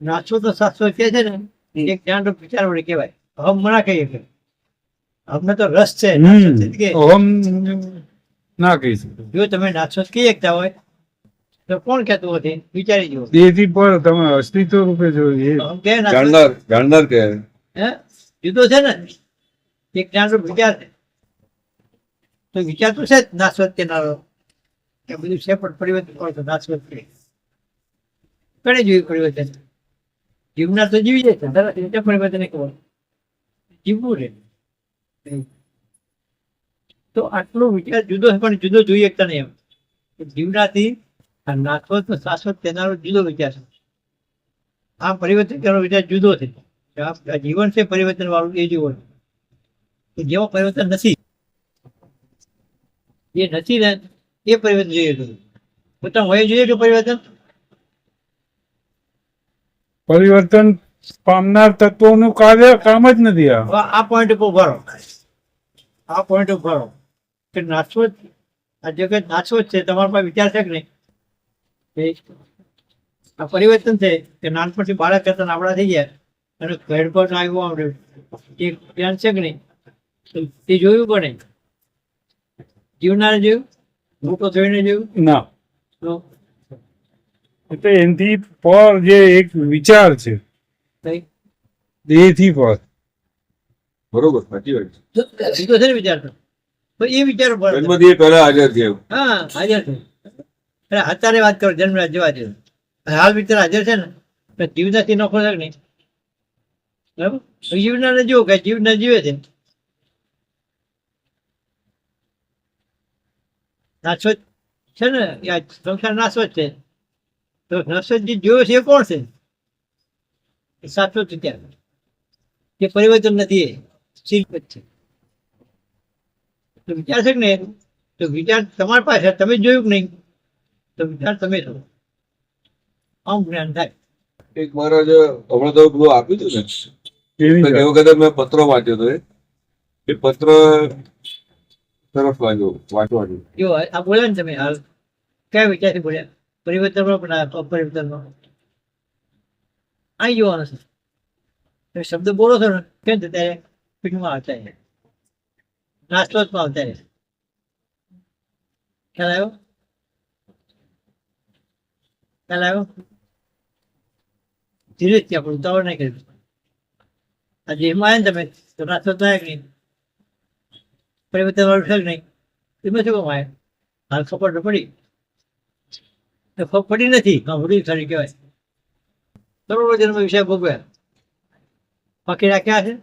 નાચો તો સાતસો કે છે ને એક જ્ઞાન રૂપ વિચાર વડે કહેવાય. અહમ મના કહીએ કે. અમને તો રસ છે અહમ ના કહી શકે. જો તમે નાસો કહી શકતા હોય તો કોણ કહેતું હતી વિચારી જુઓ. દેહથી પણ તમે અસ્તિત્વ રૂપે જોઈએ જાણનાર જાણનાર કે હે? જુદો છે ને? એક જ્ઞાન રૂપ વિચાર છે. તો વિચાર તો છે જ નાશવત કેનારો કે બધું છે પણ પરિવર્તન કરો તો નાશવત કરે કરે જોયું પરિવર્તન જીવનાર તો જીવી જાય તરત રીતે પરિવર્તન નહીં ખબર. જીવવું રે તો આટલો વિચાર જુદો છે, પણ જુદો જોઈ શકતા નહીં એમ? જીવનાથી નાશવત શાશ્વત તેનારો જુદો વિચાર છે. આ પરિવર્તન કરવાનો વિચાર જુદો છે. આ જીવન છે, પરિવર્તન વાળું, એ જીવન જેવો પરિવર્તન નથી જે નથી ને, એ પરિવર્તન જોઈએ પોતાનું હોય જોઈએ કે પરિવર્તન? પરિવર્તન પામનાર તત્વોનું કાર્ય કામ જ નથી આ. પોઈન્ટ ઉપર ઊભા આ પોઈન્ટ ઉપર રહો. કે નાશો જ આ જગત નાશો જ છે. તમારા પાસે વિચાર છે કે નહીં? આ પરિવર્તન છે કે નાનપણથી બાળક કરતા આપણા થઈ ગયા અને ઘેડ પર આવ્યું આવડ્યું એ જ્ઞાન છે કે નહીં? તે જોયું પણ નહીં? જીવનારે જોયું? મોટો થઈને જોયું? ના. તો એટલે એનાથી પર જે એક વિચાર છે દેહથી પર. બરોબર સાચી વાત છે. વિચાર તો. એ વિચાર પર જન્મથી પહેલા હાજર છે. હા હાજર છે. એટલે અત્યારે વાત કરો જન્મ જવા જેવું હાલ વિચાર હાજર છે ને જીવનાથી નોખો છે નહીં? બરાબર? જીવનાને જીવો કે જીવના જીવે છે. નાશો છે ને આ સંસાર નાશો જ છે. તો નાશો જોયો છે એ કોણ છે? સાચો છે ત્યાં. જે પરિવર્તન નથી શિલ્પ છે. તો વિચાર છે કે નહીં? તો વિચાર તમારી પાસે તમે જોયું કે નહીં? તો વિચાર તમે છો આમ જ્ઞાન થાય. એક મહારાજ હમણાં તો બધું આપ્યું હતું ને. એ વખતે મેં પત્ર વાંચ્યો હતો એ. એ પત્ર સરસ વાંચ્યો વાંચવાનું જો આ બોલ્યા ને તમે હાલ. કયા વિચારથી બોલ્યા? પરિવર્તનમાં પણ અપરિવર્તનમાં અહીં જોવાનું છે. તમે શબ્દ બોલો છો ને, કેમ છે? ત્યારે પીઠમાં આવતા રહે. નાસ્તોતમાં આવતા રહે. ખ્યાલ આવ્યો? ખ્યાલ આવ્યો? ધીરે જ આપણે ઉતાવળ નહીં કર્યું આ જેમાં આવે તમે, તો નાસ્તો થાય નહીં? પરિવર્તન વાળું છે નહીં. એમાં શું કમાય હાલ ખબર તો પડી. પડી નથી. હા તરીકે કહેવાય. કરોડો જન્મ વિષય ભોગવ્યા. બાકી રાખ્યા છે?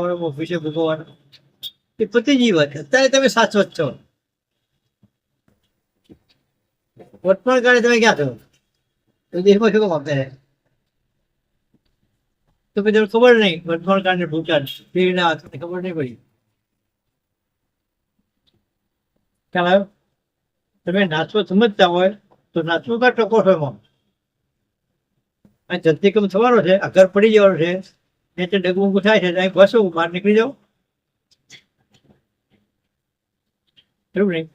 વર્ષમાં વિષય ભોગવવાનો. એ પતિ જીવન અત્યારે તમે સાચવત છો. વર્તમાન કાળે તમે ક્યાં છો? તો દેશમાં શું કામ રહે તો પછી તમને ખબર નહીં વર્તમાન કાળને ભૂચાર ના ખબર નહીં પડી. ખ્યાલ આવ્યો? તમે નાચવો સમજતા હોય તો નાચવું કા ટકો છો એમાં? આ જંતિકમ થવાનો છે આ ઘર પડી જવાનો છે એટલે ડગમું થાય છે અહીં બસો બહાર નીકળી જાઓ. એવું નહીં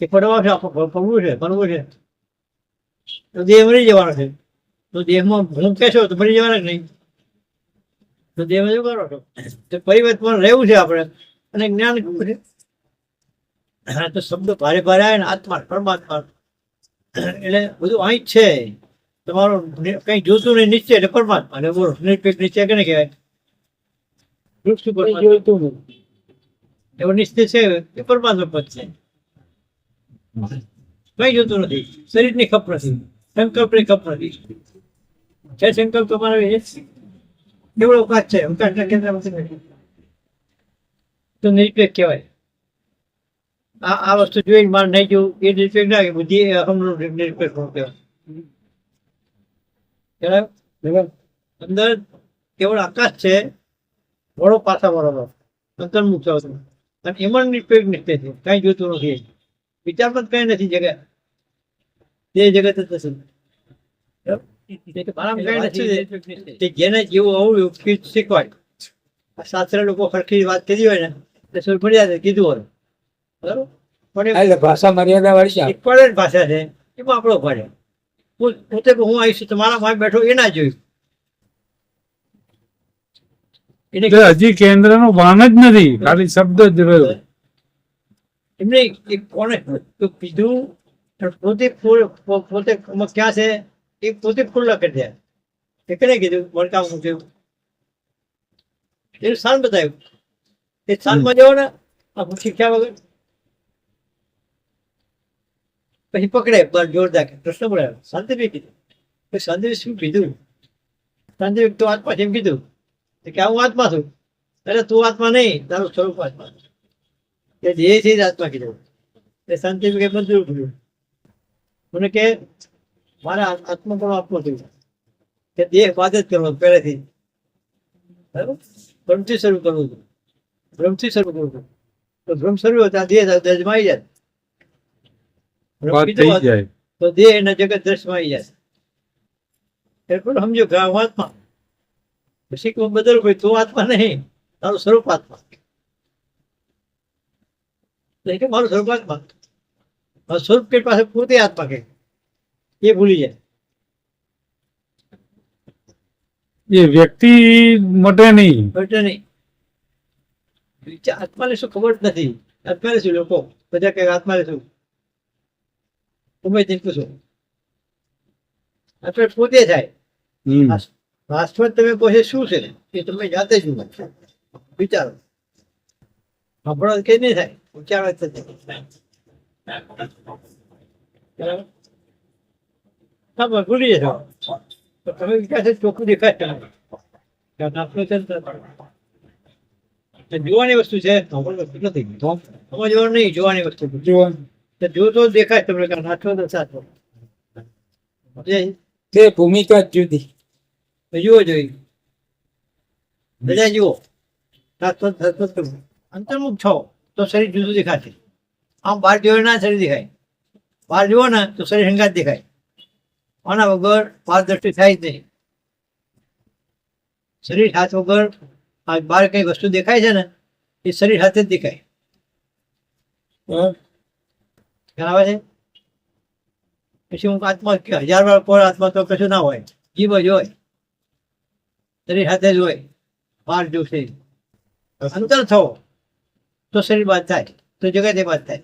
કે પડવા છે આપણે પડવું છે, ભણવું છે. તો દેહ મરી જવાનો છે. તો દેહમાં હું કહેશો તો મરી જવાના જ નહીં. તો દેહમાં શું કરો છો? તો પરિવર્તન રહેવું છે આપણે. અને જ્ઞાન કેવું છે? હા, તો શબ્દ ભારે ભારે આવે ને આત્મા, પરમાત્મા એટલે બધું અહીં જ છે. તમારું કઈ જોતું નહીં નિશ્ચય એટલે પરમાત્મા. અને બોલો નિરપેક્ષ નિશ્ચય કેને કહેવાય? વૃક્ષ ઉપર એવો નિશ્ચય છે એ પરમાત્મા પદ છે. કઈ જોતું નથી. શરીરની ખપ નથી. સંકલ્પની ખપ નથી. છે સંકલ્પ તમારો એ એવડો અવકાશ છે. અવકાશના કેન્દ્રમાં. તો નિરપેક્ષ કહેવાય. આ આ વસ્તુ જોઈને મારે નહીં જોયું એ નિરપેક્ષ ના કહેવાય. બુદ્ધિ એ અહમનો નિરપેક્ષ ગુણ કહેવાય અંદર કેવળ આકાશ છે વડો પાછા બરોબર અંતર મુખ્ય તમે. અને એમાં નિરપેક્ષ નિશ્ચય છે. કાંઈ જોતું નથી. વિચારમાં કઈ નથી જગ્યા તે જગત જ નથી. જેને જેવું આવું કે શીખવાય શાસ્ત્ર લોકો સરખી વાત કરી હોય ને તે ફરિયાદ કીધું હોય. પણ એ એટલે ભાષા મર્યાદા વાળી છે. ભાષા છે એમાં આપણો પડે પો- પોતે કે હું આવીશ તમારા માં બેઠો એ ના જોયું. એને એટલે હજી કેન્દ્રનો ભાન જ નથી ખાલી શબ્દ જ રહ્યો. એમને એક કોણે તો કીધું પોતે ફૂલ પોતે ક્યાં છે? એ પોતે ફૂલ લખે દે એ કને કીધું વળકામ મૂક્યું એનું સ્થાન બતાવ્યું. એ સ્થાનમાં જાઓ ને આ શીખ્યા વગર પછી પકડે બસ જોરદાર પ્રશ્ન બોલાવ્યો શાંતિભાઈ કીધું તો શાંતિભાઈ શું કીધું શાંતિભાઈ તું આત્મા છે એમ કીધું તો કે હું આત્મા છું એટલે તું આત્મા નહીં તારું સ્વરૂપ આત્મા છે. કે દેહ છે જ આત્મા કીધું એ શાંતિ કે બધું કર્યું મને કે મારે આ- આત્મા પણ આપવો થયું કે દેહ બાદ જ કરવો પહેલેથી બરાબર બ્રહ્મથી શરૂ કરવું હતું બ્રહ્મથી શરૂ કરવું હતું તો બ્રહ્મ શરૂ હતા દેહ દર્જમાં આવી જાય બ્રહ્મ વાત થઈ જાય. તો દેહ એના જગત દ્રશ્યમાં આવી જાય એટલે સમજો કે હું આત્મા પછી કે બદલ કોઈ તું આત્મા નહીં તારું સ્વરૂપ આત્મા. તો એ કે મારું સ્વરૂપ આત્મા. મારું સ્વરૂપ કે પાસે પૂરતી આત્મા કે? એ ભૂલી જાય. એ વ્યક્તિ મટે નહીં. મટે નહીં. આત્માને શું ખબર જ નથી. આત્માને શું લોકો? બધા કઈ આત્માને શું? તમે જીતું છો આપણે પોતે થાય. વાસ્તવ તમે કહો શું છે એ તમે જાતે જ વિચારો. સાંભળો કે નહીં થાય? વિચારો જ બસ ભૂલી જાઓ. તો તમે વિચારશો ચોખ્ખું દેખાય કારણ આપણું જોવાની વસ્તુ છે. સમજવાનું નહીં જોવાની વસ્તુ. છે. તો જો તો દેખાય તમને કારણ નાચો તો સાચો? તે ભૂમિકા જુદી. તો જુઓ જોઈ. બધા જુઓ. શાશ્વત શાશ્વત તમે અંતર્મુખ છો તો શરીર જુદું દેખાશે. આમ બહાર જોયો ના શરીર દેખાય. બહાર જુઓ ને તો શરીર હંગાત દેખાય. આના વગર પારદર્શી થાય જ નહીં. શરીર હાથ વગર બહાર કઈ વસ્તુ દેખાય છે ને એ શરીર હાથે જ દેખાય? ખ્યાલ આવે છે? પછી હું આત્મા હજાર વાર પર આત્મા તો કશું ના હોય. જીવ જ હોય. શરીર સાથે જ હોય. બહાર જોશે અંતર થવો તો શરીર બાદ થાય. તો જગતે બાદ થાય.